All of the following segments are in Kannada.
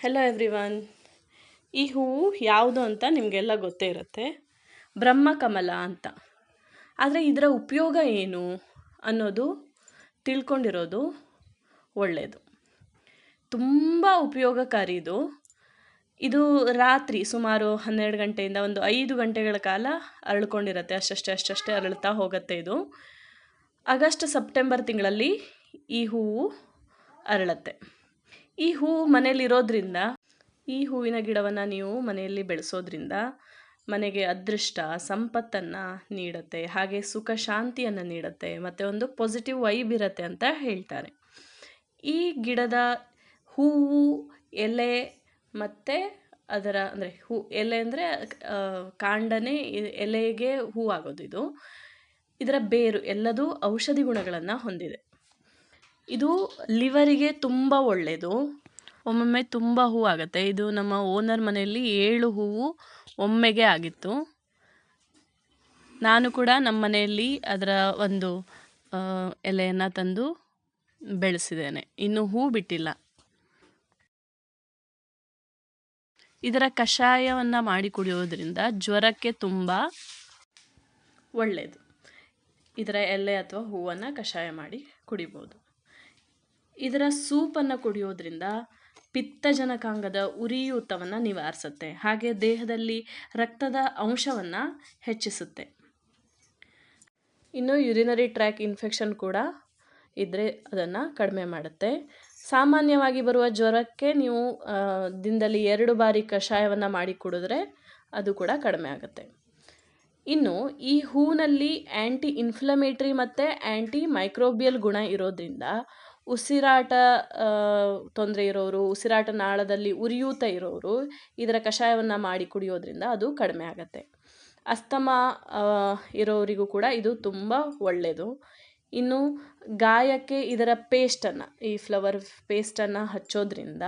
ಹೆಲೋ ಎವ್ರಿವನ್ ಈ ಹೂವು ಯಾವುದು ಅಂತ ನಿಮಗೆಲ್ಲ ಗೊತ್ತೇ ಇರುತ್ತೆ. ಬ್ರಹ್ಮಕಮಲ ಅಂತ. ಆದರೆ ಇದರ ಉಪಯೋಗ ಏನು ಅನ್ನೋದು ತಿಳ್ಕೊಂಡಿರೋದು ಒಳ್ಳೆಯದು ತುಂಬ ಉಪಯೋಗಕಾರಿ ಇದು. ಇದು ರಾತ್ರಿ ಸುಮಾರು ಹನ್ನೆರಡು ಗಂಟೆಯಿಂದ ಒಂದು ಐದು ಗಂಟೆಗಳ ಕಾಲ ಅರಳ್ಕೊಂಡಿರುತ್ತೆ. ಅಷ್ಟಷ್ಟೇ ಅಷ್ಟಷ್ಟೇ ಅರಳುತ್ತಾ ಹೋಗುತ್ತೆ ಇದು. ಆಗಸ್ಟ್, ಸೆಪ್ಟೆಂಬರ್ ತಿಂಗಳಲ್ಲಿ ಈ ಹೂವು ಅರಳತ್ತೆ. ಈ ಹೂವು ಮನೆಯಲ್ಲಿರೋದ್ರಿಂದ, ಈ ಹೂವಿನ ಗಿಡವನ್ನು ನೀವು ಮನೆಯಲ್ಲಿ ಬೆಳೆಸೋದ್ರಿಂದ ಮನೆಗೆ ಅದೃಷ್ಟ, ಸಂಪತ್ತನ್ನು ನೀಡುತ್ತೆ, ಹಾಗೆ ಸುಖ ಶಾಂತಿಯನ್ನು ನೀಡುತ್ತೆ, ಮತ್ತು ಒಂದು ಪಾಸಿಟಿವ್ ವೈಬ್ ಇರುತ್ತೆ ಅಂತ ಹೇಳ್ತಾರೆ. ಈ ಗಿಡದ ಹೂವು, ಎಲೆ ಮತ್ತು ಅದರ ಅಂದರೆ ಹೂ, ಎಲೆ ಅಂದರೆ ಕಾಂಡನೇ ಎಲೆಗೆ ಹೂವಾಗೋದು ಇದು. ಇದರ ಬೇರು ಎಲ್ಲದೂ ಔಷಧಿ ಗುಣಗಳನ್ನು ಹೊಂದಿದೆ. ಇದು ಲಿವರಿಗೆ ತುಂಬ ಒಳ್ಳೆಯದು ಒಮ್ಮೊಮ್ಮೆ ತುಂಬ ಹೂವು ಆಗುತ್ತೆ. ಇದು ನಮ್ಮ ಓನರ್ ಮನೆಯಲ್ಲಿ ಏಳು ಹೂವು ಒಮ್ಮೆಗೆ ಆಗಿತ್ತು. ನಾನು ಕೂಡ ನಮ್ಮ ಮನೆಯಲ್ಲಿ ಅದರ ಒಂದು ಎಲೆಯನ್ನು ತಂದು ಬೆಳೆಸಿದ್ದೇನೆ. ಇನ್ನು ಹೂ ಬಿಟ್ಟಿಲ್ಲ. ಇದರ ಕಷಾಯವನ್ನು ಮಾಡಿ ಕುಡಿಯೋದ್ರಿಂದ ಜ್ವರಕ್ಕೆ ತುಂಬ ಒಳ್ಳೆಯದು ಇದರ ಎಲೆ ಅಥವಾ ಹೂವನ್ನು ಕಷಾಯ ಮಾಡಿ ಕುಡಿಬೋದು. ಇದರ ಸೂಪನ್ನು ಕುಡಿಯೋದ್ರಿಂದ ಪಿತ್ತಜನಕಾಂಗದ ಉರಿಯೂತವನ್ನು ನಿವಾರಿಸುತ್ತೆ. ಹಾಗೆ ದೇಹದಲ್ಲಿ ರಕ್ತದ ಅಂಶವನ್ನು ಹೆಚ್ಚಿಸುತ್ತೆ. ಇನ್ನು ಯುರಿನರಿ ಟ್ರ್ಯಾಕ್ ಇನ್ಫೆಕ್ಷನ್ ಕೂಡ ಇದ್ದರೆ ಅದನ್ನು ಕಡಿಮೆ ಮಾಡುತ್ತೆ. ಸಾಮಾನ್ಯವಾಗಿ ಬರುವ ಜ್ವರಕ್ಕೆ ನೀವು ದಿನದಲ್ಲಿ ಎರಡು ಬಾರಿ ಕಷಾಯವನ್ನು ಮಾಡಿ ಕುಡಿದ್ರೆ ಅದು ಕೂಡ ಕಡಿಮೆ ಆಗುತ್ತೆ. ಇನ್ನು ಈ ಹೂನಲ್ಲಿ ಆ್ಯಂಟಿ ಇನ್ಫ್ಲಮೇಟ್ರಿ ಮತ್ತು ಆ್ಯಂಟಿ ಮೈಕ್ರೋಬಿಯಲ್ ಗುಣ ಇರೋದ್ರಿಂದ ಉಸಿರಾಟ ತೊಂದರೆ ಇರೋರು, ಉಸಿರಾಟ ನಾಳದಲ್ಲಿ ಉರಿಯೂತ ಇರೋರು ಇದರ ಕಷಾಯವನ್ನು ಮಾಡಿ ಕುಡಿಯೋದ್ರಿಂದ ಅದು ಕಡಿಮೆ ಆಗುತ್ತೆ. ಅಸ್ತಮ ಇರೋರಿಗೂ ಕೂಡ ಇದು ತುಂಬ ಒಳ್ಳೆಯದು ಇನ್ನು ಗಾಯಕ್ಕೆ ಇದರ ಪೇಸ್ಟನ್ನು, ಈ ಫ್ಲವರ್ ಪೇಸ್ಟನ್ನು ಹಚ್ಚೋದ್ರಿಂದ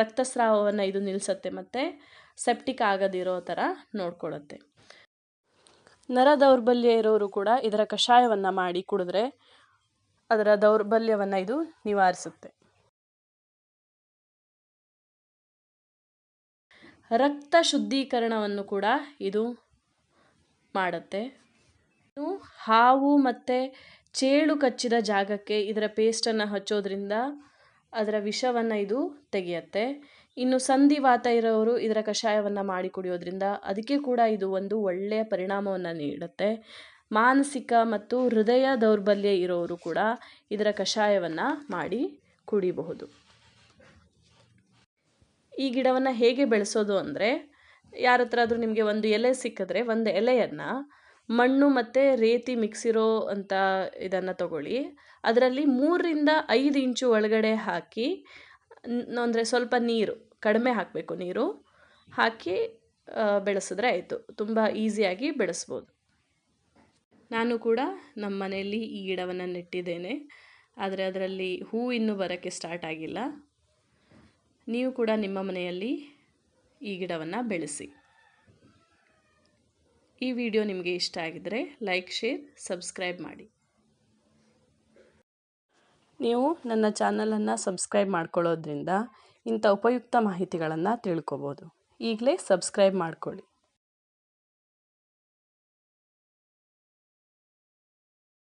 ರಕ್ತಸ್ರಾವವನ್ನು ಇದು ನಿಲ್ಲಿಸುತ್ತೆ ಮತ್ತು ಸೆಪ್ಟಿಕ್ ಆಗದಿರೋ ಥರ ನೋಡ್ಕೊಳ್ಳುತ್ತೆ ನರ ದೌರ್ಬಲ್ಯ ಇರೋರು ಕೂಡ ಇದರ ಕಷಾಯವನ್ನು ಮಾಡಿ ಕುಡಿದ್ರೆ ಅದರ ದೌರ್ಬಲ್ಯವನ್ನು ಇದು ನಿವಾರಿಸುತ್ತೆ. ರಕ್ತ ಶುದ್ಧೀಕರಣವನ್ನು ಕೂಡ ಇದು ಮಾಡುತ್ತೆ. ಇನ್ನು ಹಾವು ಮತ್ತು ಚೇಳು ಕಚ್ಚಿದ ಜಾಗಕ್ಕೆ ಇದರ ಪೇಸ್ಟನ್ನು ಹಚ್ಚೋದ್ರಿಂದ ಅದರ ವಿಷವನ್ನು ಇದು ತೆಗೆಯುತ್ತೆ. ಇನ್ನು ಸಂಧಿವಾತ ಇರೋರು ಇದರ ಕಷಾಯವನ್ನು ಮಾಡಿ ಕುಡಿಯೋದ್ರಿಂದ ಅದಕ್ಕೆ ಕೂಡ ಇದು ಒಂದು ಒಳ್ಳೆಯ ಪರಿಣಾಮವನ್ನು ನೀಡುತ್ತೆ. ಮಾನಸಿಕ ಮತ್ತು ಹೃದಯ ದೌರ್ಬಲ್ಯ ಇರೋರು ಕೂಡ ಇದರ ಕಷಾಯವನ್ನು ಮಾಡಿ ಕುಡಿಬಹುದು. ಈ ಗಿಡವನ್ನು ಹೇಗೆ ಬೆಳೆಸೋದು ಅಂದರೆ ಯಾರ ಹತ್ರ ಆದರೂ ನಿಮಗೆ ಒಂದು ಎಲೆ ಸಿಕ್ಕಿದ್ರೆ ಒಂದು ಎಲೆಯನ್ನು ಮಣ್ಣು ಮತ್ತು ರೇತಿ ಮಿಕ್ಸ್ ಇರೋ ಅಂತ ಇದನ್ನು ತಗೊಳ್ಳಿ. ಅದರಲ್ಲಿ ಮೂರರಿಂದ ಐದು ಇಂಚು ಒಳಗಡೆ ಹಾಕಿ ಅಂದರೆ ಸ್ವಲ್ಪ ನೀರು, ಕಡಿಮೆ ಹಾಕಬೇಕು ನೀರು ಹಾಕಿ ಬೆಳೆಸಿದ್ರೆ ಆಯಿತು. ತುಂಬ ಈಸಿಯಾಗಿ ಬೆಳೆಸ್ಬೋದು. ನಾನು ಕೂಡ ನಮ್ಮ ಮನೆಯಲ್ಲಿ ಈ ಗಿಡವನ್ನು ನೆಟ್ಟಿದ್ದೇನೆ. ಆದರೆ ಅದರಲ್ಲಿ ಹೂ ಇನ್ನೂ ಬರೋಕ್ಕೆ ಸ್ಟಾರ್ಟ್ ಆಗಿಲ್ಲ. ನೀವು ಕೂಡ ನಿಮ್ಮ ಮನೆಯಲ್ಲಿ ಈ ಗಿಡವನ್ನು ಬೆಳೆಸಿ. ಈ ವಿಡಿಯೋ ನಿಮಗೆ ಇಷ್ಟ ಆಗಿದ್ದರೆ ಲೈಕ್ ಶೇರ್ ಸಬ್ಸ್ಕ್ರೈಬ್ ಮಾಡಿ. ನೀವು ನನ್ನ ಚಾನಲನ್ನು ಸಬ್ಸ್ಕ್ರೈಬ್ ಮಾಡ್ಕೊಳ್ಳೋದ್ರಿಂದ ಇಂಥ ಉಪಯುಕ್ತ ಮಾಹಿತಿಗಳನ್ನು ತಿಳ್ಕೊಬೋದು. ಈಗಲೇ ಸಬ್ಸ್ಕ್ರೈಬ್ ಮಾಡ್ಕೊಳ್ಳಿ.